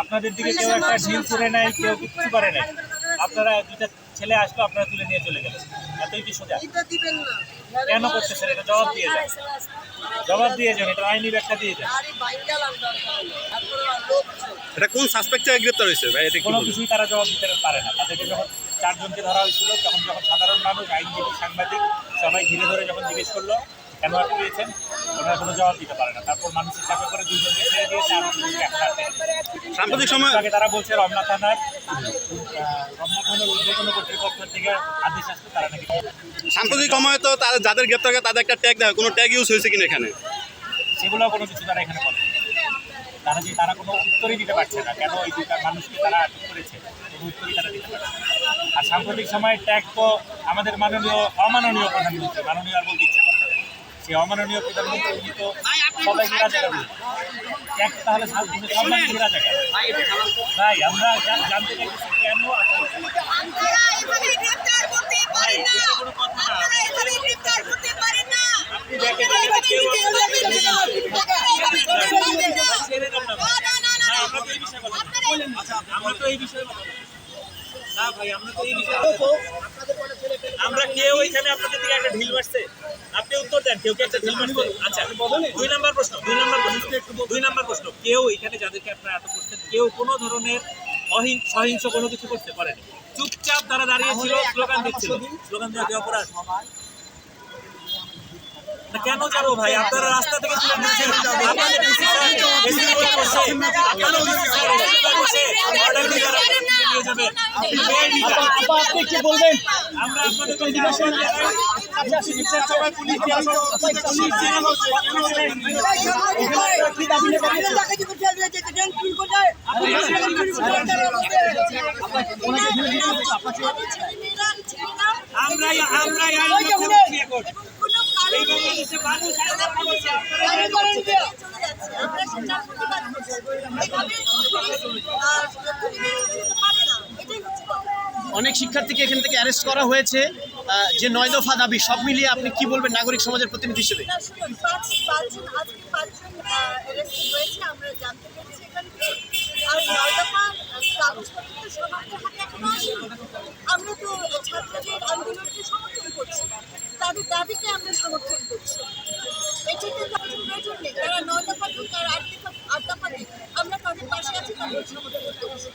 আপনাদের দিকে কেউ একটা ঢিল করে নেয় কেউ কিচ্ছু করে নাই আপনারা দুইটা ছেলে আসলো আপনারা তুলে নিয়ে চলে গেলেন। এতই কি সোজা? কেন করতেছেন এটা? জবাব দিয়ে যান। জবাব দিয়ে যান এটা আইনি ব্যাখ্যা দিয়ে যান। এটা কোন সাসপেক্ট থেকে গ্রেপ্তার হয়েছে? ভাই এটা কোনো? কিছুই তারা জবাব দিতে পারে না। তাদেরকে যখন চারজনকে ধরা হয়েছিল তখন যখন সাধারণ মানুষ আইনজীবী সাংবাদিক সবাই ঘিরে ধরে যখন জিজ্ঞেস করল কেন আটকিয়েছেন ওনারা কোনো জবাব দিতে পারে না। তারপর মানুষের চাপে করে দুজনকে ছেড়ে দিয়েছে আর দুজনকে এখন সাম্প্রতিক সময় আগে তারা বলছে রমনা থানার রমনা থানার ঊর্ধ্বতন কর্তৃপক্ষ থেকে আদেশ আসছে তারা নাকি সাম্প্রতিক সময় তো তাদের যাদের গ্রেপ্তার করে তাদের একটা ট্যাগ দেয় কোনো ট্যাগ ইউজ হয়েছে কিনা এখানে? সেগুলো কোনো কিছু তারা এখানে বলে তারা যে তারা কোনো উত্তরই দিতে পারছে না। কেন এই দুইটা মানুষকে তারা আটক করেছে? কোনো উত্তরই তারা দিতে পারছে আর সাম্প্রতিক সময়ে ট্যাগ তো আমাদের মাননীয় অমাননীয় প্রধানমন্ত্রী। মাননীয় আর বলতে ইচ্ছা অমাননীয় প্রধানমন্ত্রী উনি তো সবাইকে রাজাকার বলে তাহলে সাধারণ সবাইকে রাজাকার ভাই আমরা জানতে চাইছি কেন আমরা তো এই বিষয়ে আচ্ছা। না ভাই আমরা তো এই বিষয়ে আমরা কেউ এখানে আপনাদের দিকে একটা ঢিল মারছে আপনি উত্তর দেন কেউ একটা আচ্ছা দুই নাম্বার প্রশ্ন দুই নাম্বার প্রশ্ন দুই নাম্বার প্রশ্ন। কেউ এখানে যাদেরকে আপনারা এত করছেন কেউ কোনো ধরনের অহিং সহিংস কোনো কিছু করতে পারেনি চুপচাপ তারা দাঁড়িয়েছিল স্লোগান দিচ্ছিল। স্লোগান দেওয়া কি অপরাধ কেন যাব ভাই? আপনারা রাস্তা থেকে পুলিশ দিয়ে বলছে, কেন বলেন? আমরাই আমরাই আইন রক্ষা করছি এখন। এই বাংলাদেশে মানুষ আইন রক্ষা করছে, অনেক শিক্ষার্থীকে এখান থেকে অ্যারেস্ট করা হয়েছে যে নয় দফা দাবি, সব মিলিয়ে আপনি কি বলবেন নাগরিক সমাজের প্রতিনিধি হিসেবে? আমরা তাদের পাশে আছি, তাদের সমর্থন করছি